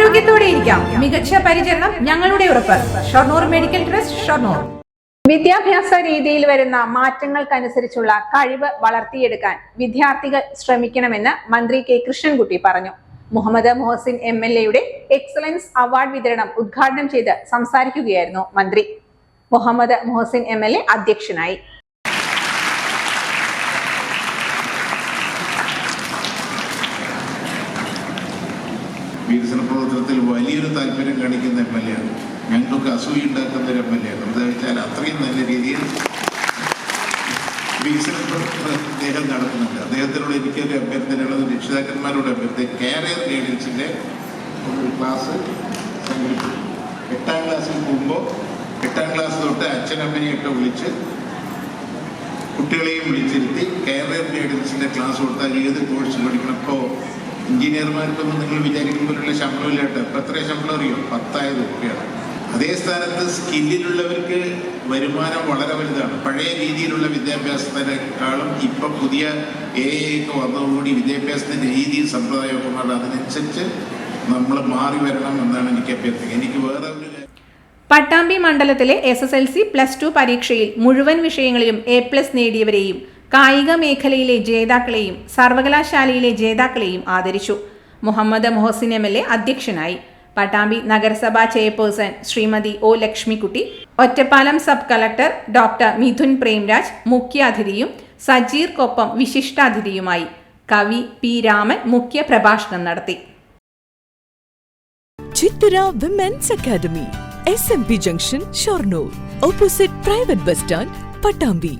ആരോഗ്യത്തോടെ ഇരിക്കാം. മികച്ച പരിചരണം ഞങ്ങളുടെ ഉറപ്പ്. Shoranur medical trust Shoranur. വിദ്യാഭ്യാസ രീതിയിൽ വരുന്ന മാറ്റങ്ങൾക്കനുസരിച്ചുള്ള കഴിവ് വളർത്തിയെടുക്കാൻ വിദ്യാർത്ഥികൾ ശ്രമിക്കണമെന്ന് മന്ത്രി കെ കൃഷ്ണൻകുട്ടി പറഞ്ഞു. മുഹമ്മദ് മൊഹസിൻ എം എൽ എയുടെ എക്സലൻസ് അവാർഡ് വിതരണം ഉദ്ഘാടനം ചെയ്ത് സംസാരിക്കുകയായിരുന്നു മന്ത്രി. മുഹമ്മദ് മൊഹസിൻ എം അധ്യക്ഷനായി. വികസന പ്രവർത്തനത്തിൽ വലിയൊരു താല്പര്യം കാണിക്കുന്ന എം എൽ എ ആണ് ഞങ്ങൾക്ക് അസൂയ ഉണ്ടാക്കുന്ന ഒരു എം എൽ എ ആണ് എന്താ വെച്ചാൽ അത്രയും നല്ല രീതിയിൽ വികസന അദ്ദേഹം നടത്തുന്നുണ്ട്. അദ്ദേഹത്തിനോട് എനിക്കൊരു അഭ്യർത്ഥനയുള്ളത് രക്ഷിതാക്കന്മാരോട് അഭ്യർത്ഥന. കാരിയർ ഗൈഡൻസിന്റെ ക്ലാസ് എട്ടാം ക്ലാസ്സിൽ പോകുമ്പോൾ എട്ടാം ക്ലാസ് തൊട്ട് അച്ഛനമ്മനെയൊക്കെ വിളിച്ച് കുട്ടികളെയും വിളിച്ചിരുത്തി കാരിയർ ഗൈഡൻസിന്റെ ക്ലാസ് കൊടുത്താൽ ഏത് കോഴ്സ് പഠിക്കണം? ഇപ്പോൾ എഞ്ചിനീയർമാർക്കൊന്നും നിങ്ങൾ വിചാരിക്കുമ്പോഴുള്ള ശമ്പളമില്ല കേട്ടോ. ഇപ്പം എത്ര ശമ്പളം അറിയോ? പത്തായിരം രൂപയാണ്. അതേ സ്ഥാനത്ത് സ്കില്ലിലുള്ളവർക്ക് വരുമാനം വളരെ വലുതാണ്. പഴയ രീതിയിലുള്ള വിദ്യാഭ്യാസത്തിനേക്കാളും ഇപ്പം പുതിയ എ ഒക്കെ വന്നതോടുകൂടി വിദ്യാഭ്യാസത്തിന്റെ രീതി സമ്പ്രദായമൊക്കെ മാറും അതിനനുസരിച്ച് നമ്മൾ മാറി വരണം എന്നാണ് എനിക്ക് അഭ്യർത്ഥിക്കുക എനിക്ക് വേറെ ഒരു പട്ടാമ്പി മണ്ഡലത്തിലെ S S L C plus two പരീക്ഷയിൽ മുഴുവൻ വിഷയങ്ങളിലും എ പ്ലസ് നേടിയവരെയും കായിക മേഖലയിലെ ജേതാക്കളെയും സർവകലാശാലയിലെ ജേതാക്കളെയും ആദരിച്ചു. Muhammed Mohsin M L A അധ്യക്ഷനായി. പട്ടാമ്പി നഗരസഭാ chairperson Shrimati O Lakshmikutty Ottapalam sub collector doctor Mithun Premraj മുഖ്യാതിഥിയും സജീർക്കൊപ്പം വിശിഷ്ടാതിഥിയുമായി കവി പി രാമൻ മുഖ്യ പ്രഭാഷണം നടത്തി. Chithara women's academy S M P junction Shoranur opposite private bus stand Pattambi